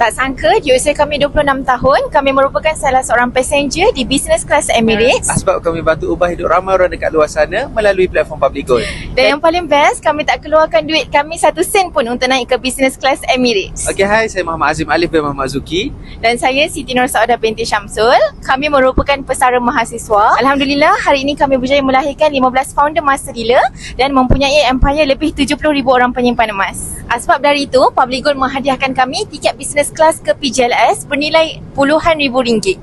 Tak sangka di usia kami 26 tahun, kami merupakan salah seorang passenger di business class Emirates. Sebab kami bantu ubah hidup ramai orang dekat luar sana melalui platform Public Gold. Dan yang paling best, kami tak keluarkan duit kami satu sen pun untuk naik ke business class Emirates. Okey, hai. Saya Muhammad Azim Alif bin Muhammad Zuki. Dan saya Siti Nur Saudah binti Syamsul. Kami merupakan pesara mahasiswa. Alhamdulillah, hari ini kami berjaya melahirkan 15 founder master dealer dan mempunyai empire lebih 70,000 orang penyimpan emas. Ah, Sebab dari itu, Public Gold menghadiahkan kami tiket business class ke PJLS bernilai puluhan ribu ringgit.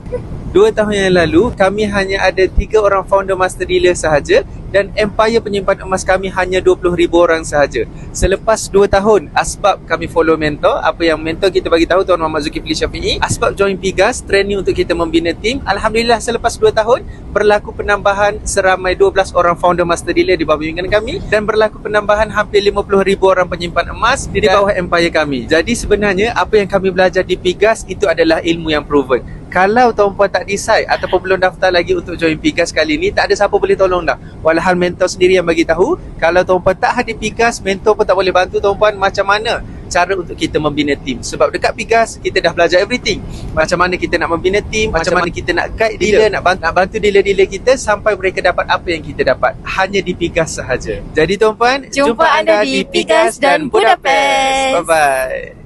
Dua tahun yang lalu, kami hanya ada tiga orang founder master dealer sahaja dan empire penyimpan emas kami hanya 20,000 orang sahaja. Selepas dua tahun, asbab kami follow mentor, apa yang mentor kita bagi tahu Tuan Muhammad Zulkifli Syafi'i, asbab join Pigas, training untuk kita membina tim. Alhamdulillah selepas dua tahun, berlaku penambahan seramai 12 orang founder master dealer di bawah bimbingan kami dan berlaku penambahan hampir 50,000 orang penyimpan emas di bawah empire kami. Jadi sebenarnya apa yang kami belajar di Pigas itu adalah ilmu yang proven. Kalau tuan-puan tak decide ataupun belum daftar lagi untuk join Pigas kali ni, tak ada siapa boleh tolong dah. Walhal mentor sendiri yang bagi tahu, kalau tuan-puan tak hadir Pigas, mentor pun tak boleh bantu tuan-puan macam mana cara untuk kita membina tim. Sebab dekat Pigas, kita dah belajar everything. Macam mana kita nak membina tim, macam mana kita nak guide dealer, nak bantu, nak bantu dealer-dealer kita sampai mereka dapat apa yang kita dapat. Hanya di Pigas sahaja. Jadi tuan-puan, Jumpa anda di Pigas dan Budapest. Bye-bye.